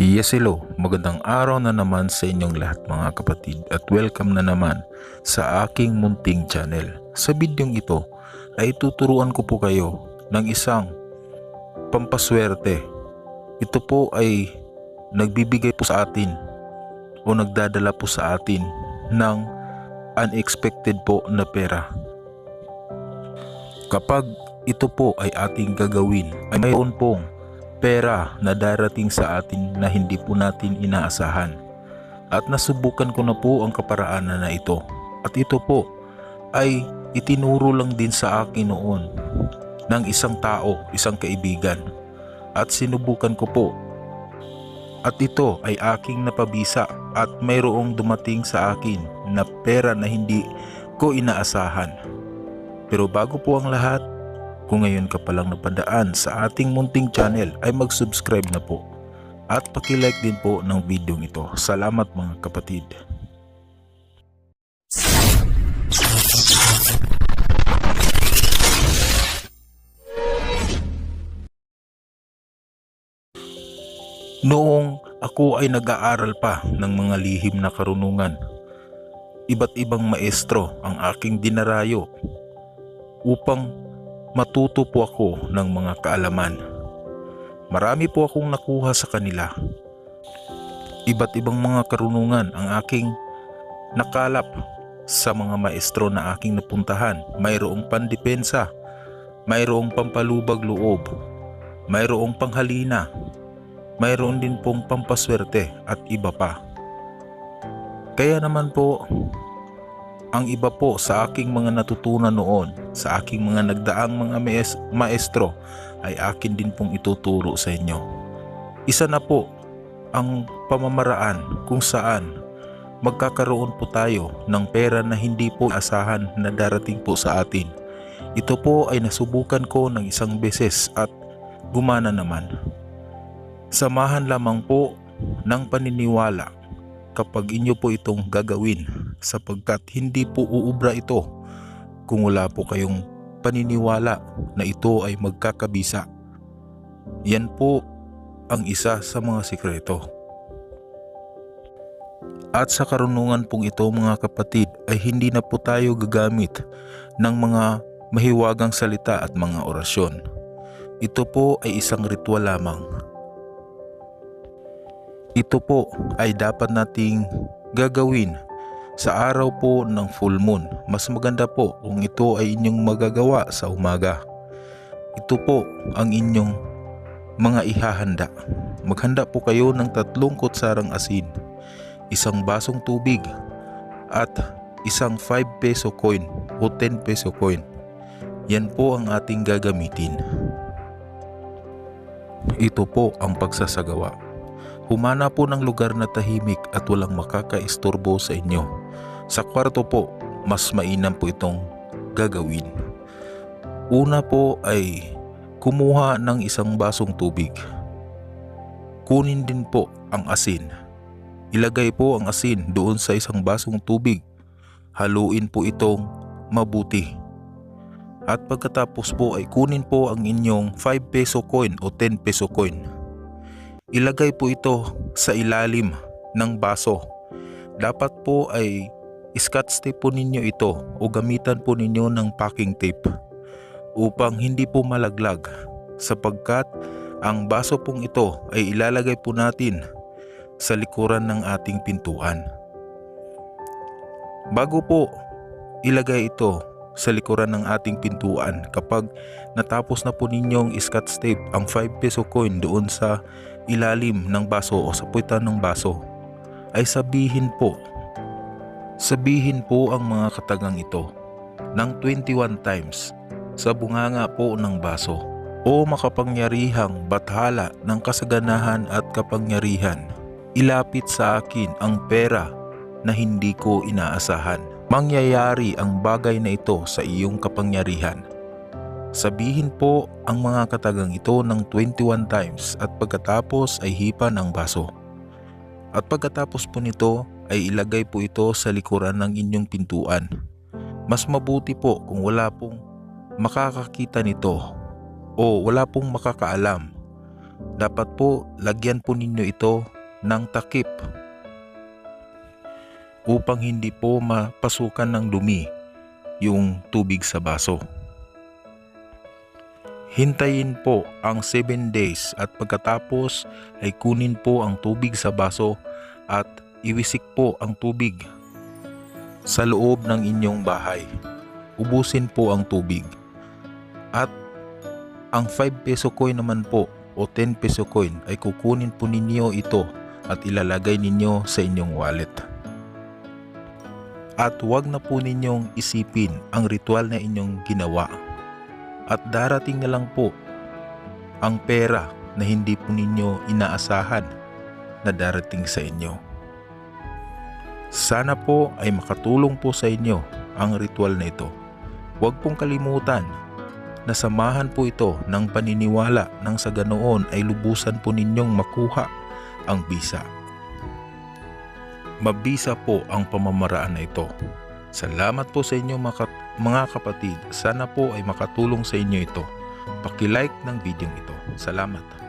Yes hello, magandang araw na naman sa inyong lahat mga kapatid at welcome na naman sa aking munting channel. Sa bidyong ito ay tuturuan ko po kayo ng isang pampaswerte. Ito po ay nagbibigay po sa atin o nagdadala po sa atin ng unexpected po na pera. Kapag ito po ay ating gagawin ay mayroon pong pera na darating sa atin na hindi po natin inaasahan. At nasubukan ko na po ang kaparaanan na ito. At ito po ay itinuro lang din sa akin noon ng isang tao, isang kaibigan. At sinubukan ko po. At ito ay aking napabisa at mayroong dumating sa akin na pera na hindi ko inaasahan. Pero bago po ang lahat, kung ngayon ka palang napadaan sa ating munting channel ay mag-subscribe na po at pakilike din po ng video ito. Salamat mga kapatid. Noong ako ay nag-aaral pa ng mga lihim na karunungan, iba't ibang maestro ang aking dinarayo upang matuto po ako ng mga kaalaman. Marami po akong nakuha sa kanila. Iba't ibang mga karunungan ang aking nakalap sa mga maestro na aking napuntahan. Mayroong pandepensa, mayroong pampalubag loob, mayroong panghalina, mayroon din pong pampaswerte at iba pa. Kaya naman po, ang iba po sa aking mga natutunan noon, sa aking mga nagdaang mga maes- maestro, ay akin din pong ituturo sa inyo. Isa na po ang pamamaraan kung saan magkakaroon po tayo ng pera na hindi po asahan na darating po sa atin. Ito po ay nasubukan ko ng isang beses at gumana naman. Samahan lamang po ng paniniwala kapag inyo po itong gagawin sapagkat hindi po uubra ito kung wala po kayong paniniwala na ito ay magkakabisa. Yan po ang isa sa mga sikreto. At sa karunungan pong ito mga kapatid ay hindi na po tayo gagamit ng mga mahiwagang salita at mga orasyon. Ito po ay isang ritual lamang ito po ay dapat nating gagawin sa araw po ng full moon. Mas maganda po kung ito ay inyong magagawa sa umaga. Ito po ang inyong mga ihahanda. Maghanda po kayo ng tatlong kutsarang asin, isang basong tubig, at isang 5 peso coin o 10 peso coin. Yan po ang ating gagamitin. Ito po ang pagsasagawa. Humana po ng lugar na tahimik at walang makakaistorbo sa inyo. Sa kwarto po, mas mainam po itong gagawin. Una po ay kumuha ng isang basong tubig. Kunin din po ang asin. Ilagay po ang asin doon sa isang basong tubig. Haluin po itong mabuti. At pagkatapos po ay kunin po ang inyong 5 peso coin o 10 peso coin Ilagay po ito sa ilalim ng baso. Dapat po ay scotch tape po ninyo ito o gamitan po ninyo ng packing tape upang hindi po malaglag sapagkat ang baso pong ito ay ilalagay po natin sa likuran ng ating pintuan. Bago po ilagay ito sa likuran ng ating pintuan kapag natapos na po ninyong scotch tape ang 5 peso coin doon sa ilalim ng baso o sa puwitan ng baso ay sabihin po sabihin po ang mga katagang ito ng 21 times sa bunganga po ng baso o makapangyarihang bathala ng kasaganahan at kapangyarihan. Ilapit sa akin ang pera na hindi ko inaasahan. Mangyayari ang bagay na ito sa iyong kapangyarihan. Sabihin po ang mga katagang ito ng 21 times at pagkatapos ay hipan ang baso. At pagkatapos po nito ay ilagay po ito sa likuran ng inyong pintuan. Mas mabuti po kung wala pong makakakita nito o wala pong makakaalam dapat po lagyan po ninyo ito ng takip upang hindi po mapasukan ng dumi yung tubig sa baso. Hintayin po ang 7 days at pagkatapos ay kunin po ang tubig sa baso at iwisik po ang tubig sa loob ng inyong bahay. Ubusin po ang tubig. At ang 5 peso coin naman po o 10 peso coin ay kukunin po ninyo ito at ilalagay ninyo sa inyong wallet. At huwag na po ninyong isipin ang ritual na inyong ginawa. At darating na lang po ang pera na hindi po ninyo inaasahan na darating sa inyo. Sana po ay makatulong po sa inyo ang ritual na ito. Huwag pong kalimutan na samahan po ito ng paniniwala nang sa ganoon ay lubusan po ninyong makuha ang bisa. Mabisa po ang pamamaraan na ito. Salamat po sa inyo mga, kap- mga kapatid. Sana po ay makatulong sa inyo ito. Paki-like ng video ito. Salamat.